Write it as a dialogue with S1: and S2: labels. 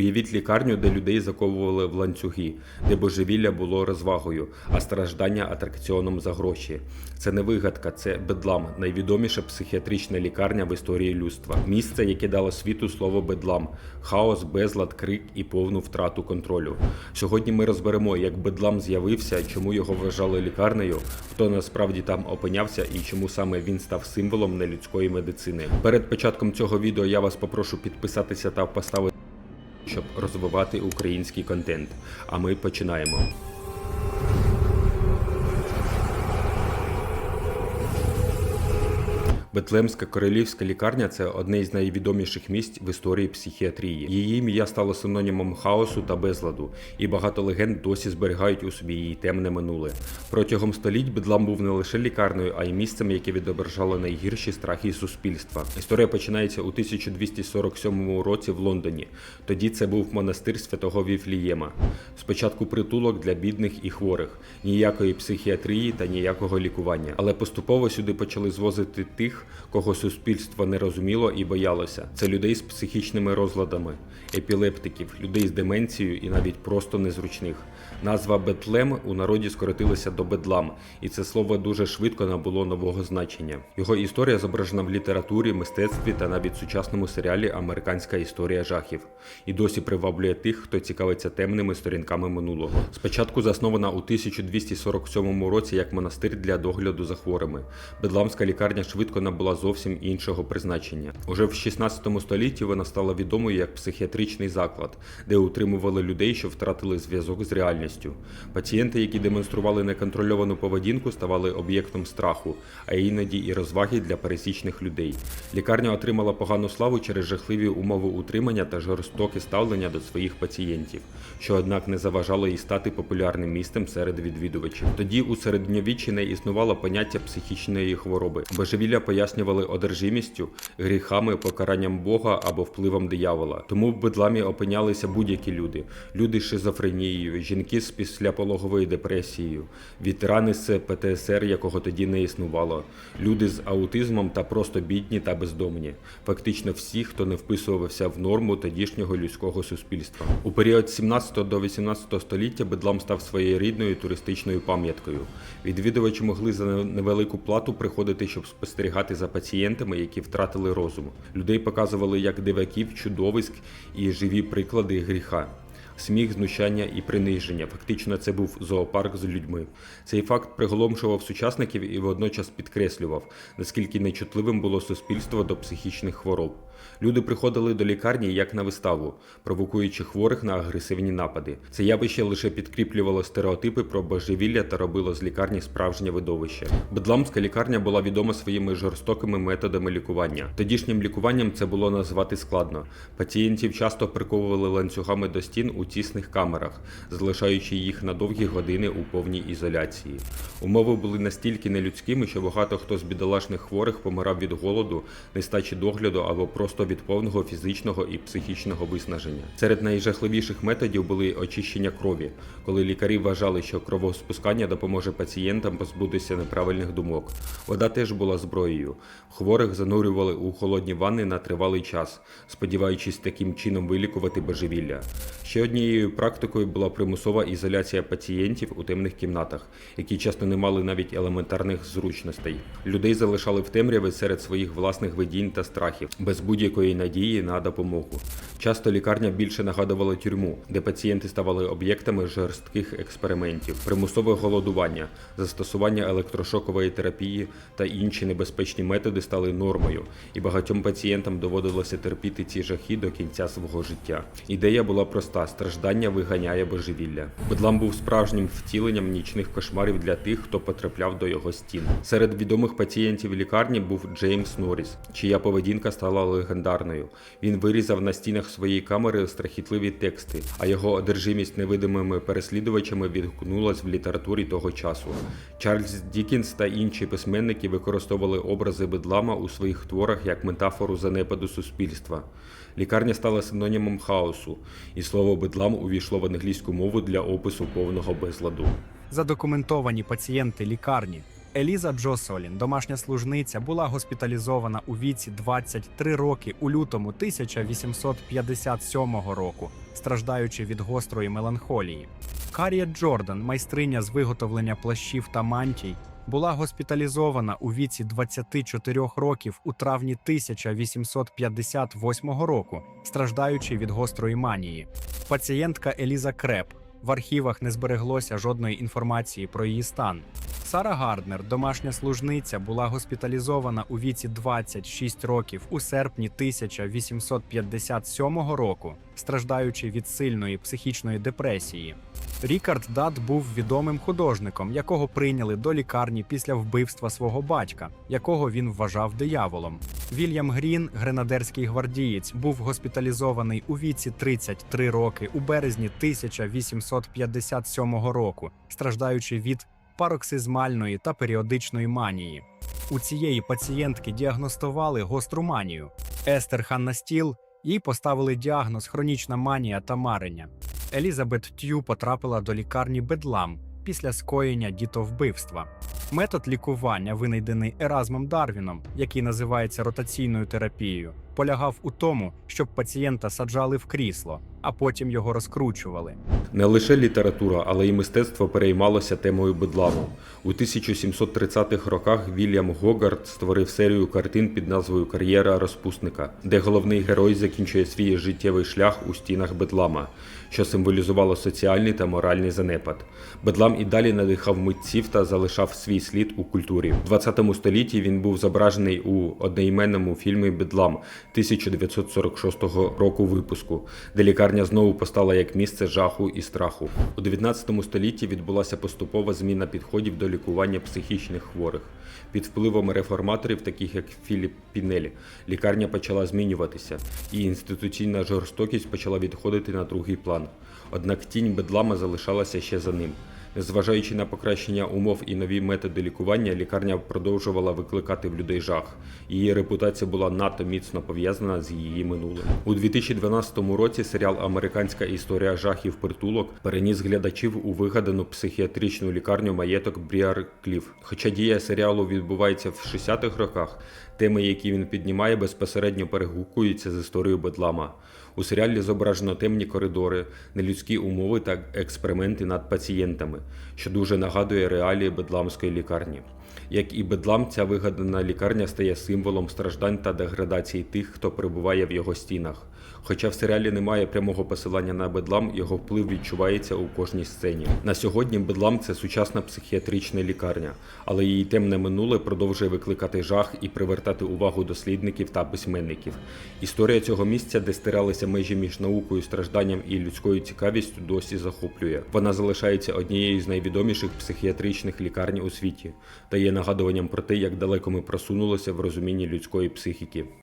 S1: Уявіть лікарню, де людей заковували в ланцюги, де божевілля було розвагою, а страждання атракціоном за гроші. Це не вигадка, це бедлам, найвідоміша психіатрична лікарня в історії людства. Місце, яке дало світу слово бедлам, хаос, безлад, крик і повну втрату контролю. Сьогодні ми розберемо, як бедлам з'явився, чому його вважали лікарнею, хто насправді там опинявся і чому саме він став символом нелюдської медицини. Перед початком цього відео я вас попрошу підписатися та поставити щоб розвивати український контент. А ми починаємо. Бетлемська королівська лікарня це одне із найвідоміших місць в історії психіатрії. Її ім'я стало синонімом хаосу та безладу, і багато легенд досі зберігають у собі її темне минуле. Протягом століть Бедлам був не лише лікарнею, а й місцем, яке відображало найгірші страхи суспільства. Історія починається у 1247 році в Лондоні. Тоді це був монастир святого Віфлієма. Спочатку притулок для бідних і хворих, ніякої психіатрії та ніякого лікування. Але поступово сюди почали звозити тих, кого суспільство не розуміло і боялося. Це людей з психічними розладами, епілептиків, людей з деменцією і навіть просто незручних. Назва Бетлем у народі скоротилася до Бедлам, і це слово дуже швидко набуло нового значення. Його історія зображена в літературі, мистецтві та навіть сучасному серіалі Американська історія жахів і досі приваблює тих, хто цікавиться темними сторінками минулого. Спочатку заснована у 1247 році як монастир для догляду за хворими. Бедламська лікарня швидко набула зовсім іншого призначення. Уже в 16 столітті вона стала відомою як психіатричний заклад, де утримували людей, що втратили зв'язок з реальністю. Пацієнти, які демонстрували неконтрольовану поведінку, ставали об'єктом страху, а іноді і розваги для пересічних людей. Лікарня отримала погану славу через жахливі умови утримання та жорстоке ставлення до своїх пацієнтів, що однак не заважало їй стати популярним місцем серед відвідувачів. Тоді у середньовіччі не існувало поняття психічної хвороби. Божевілля пояснювали одержимістю, гріхами, покаранням Бога або впливом диявола. Тому в бедламі опинялися будь-які люди: люди з шизофренією, жінки з післяпологовою депресією, ветерани з ПТСР, якого тоді не існувало, люди з аутизмом та просто бідні та бездомні. Фактично всі, хто не вписувався в норму тодішнього людського суспільства. У період 17 до 18 століття бедлам став своєю рідною туристичною пам'яткою. Відвідувачі могли за невелику плату приходити, щоб спостерігати за пацієнтами, які втратили розум. Людей показували як диваків, чудовиськ і живі приклади гріха. Сміх, знущання і приниження. Фактично, це був зоопарк з людьми. Цей факт приголомшував сучасників і водночас підкреслював, наскільки нечутливим було суспільство до психічних хвороб. Люди приходили до лікарні як на виставу, провокуючи хворих на агресивні напади. Це явище лише підкріплювало стереотипи про божевілля та робило з лікарні справжнє видовище. Бедламська лікарня була відома своїми жорстокими методами лікування. Тодішнім лікуванням це було назвати складно. Пацієнтів часто приковували ланцюгами до стін у тісних камерах, залишаючи їх на довгі години у повній ізоляції. Умови були настільки нелюдськими, що багато хто з бідолашних хворих помирав від голоду, нестачі догляду або просто від повного фізичного і психічного виснаження. Серед найжахливіших методів були очищення крові, коли лікарі вважали, що кровоспускання допоможе пацієнтам позбутися неправильних думок. Вода теж була зброєю. Хворих занурювали у холодні ванни на тривалий час, сподіваючись таким чином вилікувати божевілля. Ще однією практикою була примусова ізоляція пацієнтів у темних кімнатах, які часто не мали навіть елементарних зручностей. Людей залишали в темряві серед своїх власних видінь та страхів, без будь-якої надії на допомогу. Часто лікарня більше нагадувала тюрму, де пацієнти ставали об'єктами жорстких експериментів, примусове голодування, застосування електрошокової терапії та інші небезпечні методи стали нормою, і багатьом пацієнтам доводилося терпіти ці жахи до кінця свого життя. Ідея була проста: страждання виганяє божевілля. Бедлам був справжнім втіленням нічних кошмарів для тих, хто потрапляв до його стін. Серед відомих пацієнтів лікарні був Джеймс Норріс, чия поведінка стала легендарною. Він вирізав на стінах своєї камери страхітливі тексти, а його одержимість невидимими переслідувачами відгукнулась в літературі того часу. Чарльз Дікінс та інші письменники використовували образи бедлама у своїх творах як метафору занепаду суспільства. Лікарня стала синонімом хаосу, і слово бедлам увійшло в англійську мову для опису повного безладу.
S2: Задокументовані пацієнти лікарні Еліза Джосолін, домашня служниця, була госпіталізована у віці 23 роки у лютому 1857 року, страждаючи від гострої меланхолії. Карія Джордан, майстриня з виготовлення плащів та мантій, була госпіталізована у віці 24 років у травні 1858 року, страждаючи від гострої манії. Пацієнтка Еліза Креп. В архівах не збереглося жодної інформації про її стан. Сара Гарднер, домашня служниця, була госпіталізована у віці 26 років у серпні 1857 року, страждаючи від сильної психічної депресії. Рікард Дат був відомим художником, якого прийняли до лікарні після вбивства свого батька, якого він вважав дияволом. Вільям Грін, гренадерський гвардієць, був госпіталізований у віці 33 роки у березні 1857 року, страждаючи від пароксизмальної та періодичної манії. У цієї пацієнтки діагностували гостру манію. Естер Ханна Стіл їй поставили діагноз хронічна манія та марення. Елізабет Т'ю потрапила до лікарні Бедлам після скоєння дітовбивства. Метод лікування, винайдений Еразмом Дарвіном, який називається ротаційною терапією, полягав у тому, щоб пацієнта саджали в крісло, а потім його розкручували.
S1: Не лише література, але й мистецтво переймалося темою бедламу. У 1730-х роках Вільям Гогард створив серію картин під назвою Кар'єра розпусника, де головний герой закінчує свій життєвий шлях у стінах Бедлама, що символізувало соціальний та моральний занепад. Бедлам і далі надихав митців та залишав свій слід у культурі. В 20 столітті він був зображений у одноіменному фільмі Бедлам 1946 року випуску, де лікарня знову постала як місце жаху і страху. У 19 столітті відбулася поступова зміна підходів до лікування психічних хворих. Під впливом реформаторів, таких як Філіп Пінелі, лікарня почала змінюватися, і інституційна жорстокість почала відходити на другий план. Однак тінь бедлама залишалася ще за ним. Незважаючи на покращення умов і нові методи лікування, лікарня продовжувала викликати в людей жах. Її репутація була надто міцно пов'язана з її минулим. У 2012 році серіал Американська історія жахів притулок переніс глядачів у вигадану психіатричну лікарню маєток Бріар Кліф. Хоча дія серіалу відбувається в 60-х роках, теми, які він піднімає, безпосередньо перегукуються з історією Бедлама. У серіалі зображено темні коридори, нелюдські умови та експерименти над пацієнтами, що дуже нагадує реалії бедламської лікарні. Як і бедлам, ця вигадана лікарня стає символом страждань та деградації тих, хто перебуває в його стінах. Хоча в серіалі немає прямого посилання на бедлам, його вплив відчувається у кожній сцені. На сьогодні бедлам це сучасна психіатрична лікарня, але її темне минуле продовжує викликати жах і привертати увагу дослідників та письменників. Історія цього місця, де стиралися межі між наукою, стражданням і людською цікавістю, досі захоплює. Вона залишається однією з найвідоміших психіатричних лікарень у світі та є нагадуванням про те, як далеко ми просунулися в розумінні людської психіки.